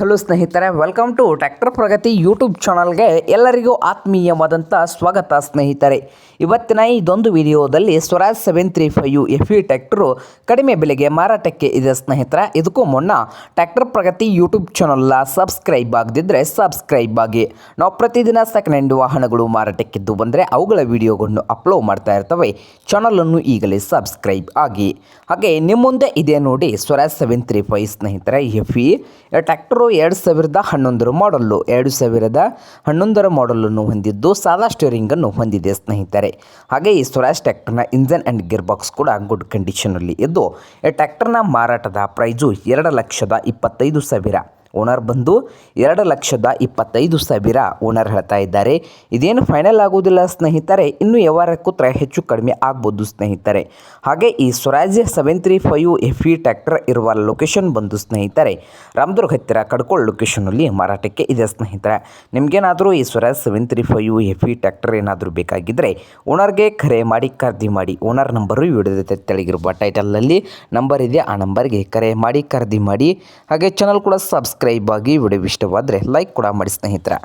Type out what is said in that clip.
Hello ಸ್ನೇಹಿತರೆ welcome to tractor Pragati YouTube ಚಾನಲ್ಗೆ ಎಲ್ಲರಿಗೂ ಆತ್ಮೀಯವಾದಂಥ ಸ್ವಾಗತ ಸ್ನೇಹಿತರೆ. ಇವತ್ತಿನ ಇದೊಂದು ವಿಡಿಯೋದಲ್ಲಿ Swaraj seven three five F E tractor ಕಡಿಮೆ ಬೆಲೆಗೆ ಮಾರಾಟಕ್ಕೆ ಇದೆ ಸ್ನೇಹಿತರೆ. ಇದಕ್ಕೂ ಮುನ್ನ ಟ್ರ್ಯಾಕ್ಟರ್ ಪ್ರಗತಿ ಯೂಟ್ಯೂಬ್ ಚಾನಲ್ನ ಸಬ್ಸ್ಕ್ರೈಬ್ ಆಗದಿದ್ದರೆ ಸಬ್ಸ್ಕ್ರೈಬ್ ಆಗಿ. ನಾವು ಪ್ರತಿದಿನ ಸೆಕೆಂಡ್ ಹ್ಯಾಂಡ್ ವಾಹನಗಳು ಮಾರಾಟಕ್ಕಿದ್ದು ಬಂದರೆ ಅವುಗಳ ವಿಡಿಯೋಗಳನ್ನು ಅಪ್ಲೋಡ್ ಮಾಡ್ತಾ ಇರ್ತವೆ. ಚಾನಲನ್ನು ಈಗಲೇ ಸಬ್ಸ್ಕ್ರೈಬ್ ಆಗಿ. ಹಾಗೆ ನಿಮ್ಮ ಮುಂದೆ ಇದೆ ನೋಡಿ ಸ್ವರಾಜ್ ಸೆವೆನ್ ತ್ರೀ ಫೈವ್ ಸ್ನೇಹಿತರೆ ಎಫ್ ಇ ಟ್ರ್ಯಾಕ್ಟರು ಎರಡು ಸಾವಿರದ ಹನ್ನೊಂದರ ಮಾಡಲ್ಲು. ಎರಡು ಸಾವಿರದ ಹನ್ನೊಂದರ ಮಾಡಲನ್ನು ಹೊಂದಿದ್ದು ಸಾದಾ ಸ್ಟೇರಿಂಗನ್ನು ಹೊಂದಿದೆ ಸ್ನೇಹಿತರೆ. ಹಾಗೆ ಈ ಸ್ವರಾಜ್ ಟ್ಯಾಕ್ಟರ್ನ ಇಂಜನ್ ಆ್ಯಂಡ್ ಗಿರ್ ಬಾಕ್ಸ್ ಕೂಡ ಗುಡ್ ಕಂಡೀಷನಲ್ಲಿ ಇದ್ದು, ಈ ಟ್ಯಾಕ್ಟರ್ನ ಮಾರಾಟದ ಪ್ರೈಸು ಎರಡು ಲಕ್ಷದ ಇಪ್ಪತ್ತೈದು ಸಾವಿರ. ಓನರ್ ಬಂದು ಎರಡು ಲಕ್ಷದ ಇಪ್ಪತ್ತೈದು ಸಾವಿರ ಓನರ್ ಹೇಳ್ತಾ ಇದ್ದಾರೆ. ಇದೇನು ಫೈನಲ್ ಆಗೋದಿಲ್ಲ ಸ್ನೇಹಿತರೆ, ಇನ್ನು ವ್ಯವಹಾರ ತರ ಹೆಚ್ಚು ಕಡಿಮೆ ಆಗ್ಬೋದು ಸ್ನೇಹಿತರೆ. ಹಾಗೆ ಈ Swaraj seven three five F E tractor ಇರುವ ಲೊಕೇಶನ್ ಬಂದು ಸ್ನೇಹಿತರೆ, ರಾಮದುರ್ಗ ಹತ್ತಿರ ಕಡ್ಕೋಳ್ ಲೊಕೇಶನಲ್ಲಿ ಮಾರಾಟಕ್ಕೆ ಇದೆ ಸ್ನೇಹಿತರೆ. ನಿಮಗೇನಾದರೂ ಈ Swaraj seven three five F E tractor ಏನಾದರೂ ಬೇಕಾಗಿದ್ದರೆ ಓನರ್ಗೆ ಕರೆ ಮಾಡಿ, ಖರೀದಿ ಮಾಡಿ, ಓನರ್ ನಂಬರು ವಿಡಿಯೋದ ತೆಳಗಿರುವ ಟೈಟಲಲ್ಲಿ ನಂಬರ್ ಇದೆ, ಆ ನಂಬರ್ಗೆ ಕರೆ ಮಾಡಿ, ಖರೀದಿ ಮಾಡಿ, ಹಾಗೆ ಚಾನಲ್ ಕೂಡ ಸಬ್ಸ್ಕ್ರೈಬ್ ಆಗಿ ವಿಡಿಯೋ ಇಷ್ಟವಾದರೆ ಲೈಕ್ ಕೂಡ ಮಾಡಿ ಸ್ನೇಹಿತರೆ.